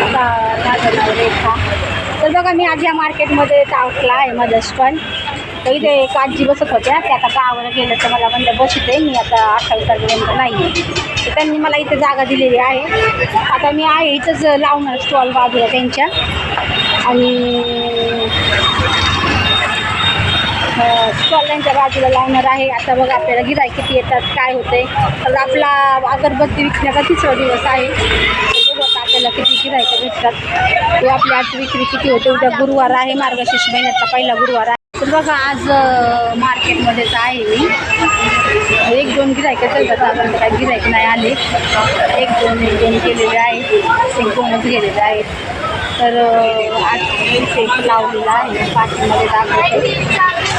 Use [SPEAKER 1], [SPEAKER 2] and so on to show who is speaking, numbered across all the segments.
[SPEAKER 1] माझं नाव रेखा तर बघा मी आज या मार्केटमध्ये टाकला आहे माझं स्टॉल तर इथे एक आजी बसत होत्या. ते आता गावाला गेलं तर मला म्हणलं बसते. मी आता अठ्ठावीस तारखेपर्यंत नाही आहे तर त्यांनी मला इथे जागा दिलेली आहे. आता मी आहे इथंच लावणार स्टॉल बाजूला त्यांच्या. आणि स्टॉल त्यांच्या बाजूला लावणार आहे. आता बघा आपल्याला गिराय किती येतात काय होते तर आपला अगरबत्ती विकण्याचा तिसरा दिवस आहे. आपल्याला किती गिरायचं भेटतात ते आपली आठ विक्री किती होते. उद्या गुरुवार आहे मार्गशीर्ष महिन्याचा पहिला गुरुवार आहे. तर बघा आज मार्केटमध्येच आहे मी. एक दोन गिरायकं चालतात. आपण काय गिरायक नाही आले. एक दोन एक दोन केलेले आहेत. एक दोनच गेलेले आहेत. तर आज लावलेला आहे. पाठीमध्ये दाखवते.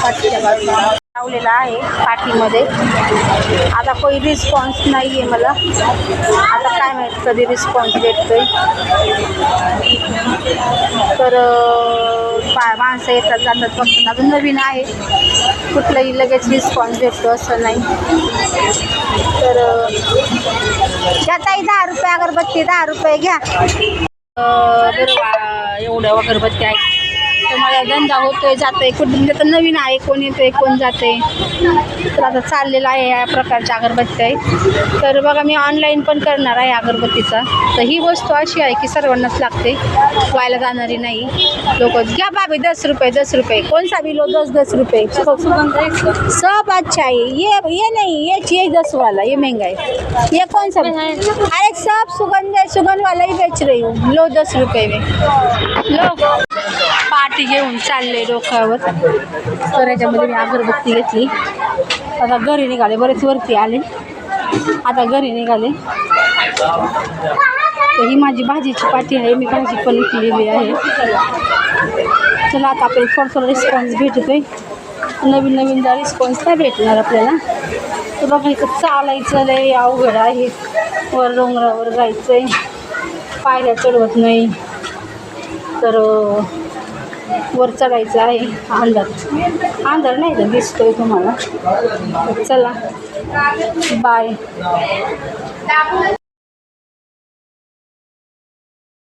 [SPEAKER 1] पाठीच्या बाजूला. लावलेला आहे पाठीमध्ये. आता काही रिस्पॉन्स नाही आहे मला. आता काय माहीत कधी रिस्पॉन्स भेटतोय. तर पा माणसं येतात जातात फक्त अजून नवीन आहे. कुठलाही लगेच रिस्पॉन्स भेटतो असं नाही. तर अं, दहा रुपये अगरबत्ती दहा रुपये घ्या. बरं एवढ्या अगरबत्ती आहे. तर मला धंदा होतोय जातोय. कुठून तर नवीन आहे कोण येतोय कोण जाते तर आता चाललेलं आहे या प्रकारच्या अगरबत्ती आहे तर बघा मी ऑनलाईन पण करणार आहे अगरबत्तीचा. तर ही वस्तू अशी आहे की सर्वांनाच लागते. व्हायला जाणारी नाही. लोक घ्या बाबी दस रुपये दस रुपये. कोणसा बी लो दस दस रुपये. सब अच्छा आहे. ये ये नहीं ये चाहिए दस वाला ये महंगा आहे. ये कौन सा अरे सब सुगंध है सुगंध वाला ही बेच रही हूँ. लो दस रुपये में. लो. अगरबत्ती घेऊन चालले डोक्यावर. तर याच्यामध्ये मी अगरबत्ती घेतली. आता घरी निघाले बरेच वरती आले. आता घरी निघाले. तर ही माझी भाजीची पाठी आहे मी भाजी पण विकलेली आहे. चला आता आपल्याला थोडं थोडं रिस्पॉन्स भेटतोय. नवीन नवीन जा रिस्पॉन्स काय भेटणार आपल्याला. तर बघा इथं चालायचं लय अवघड आहे. वर डोंगरावर जायचं आहे पायऱ्या चढवत नाही. तर वर चढायचं आहे. अंधार. अंधार नाही तर दिसतोय तुम्हाला. चला. बाय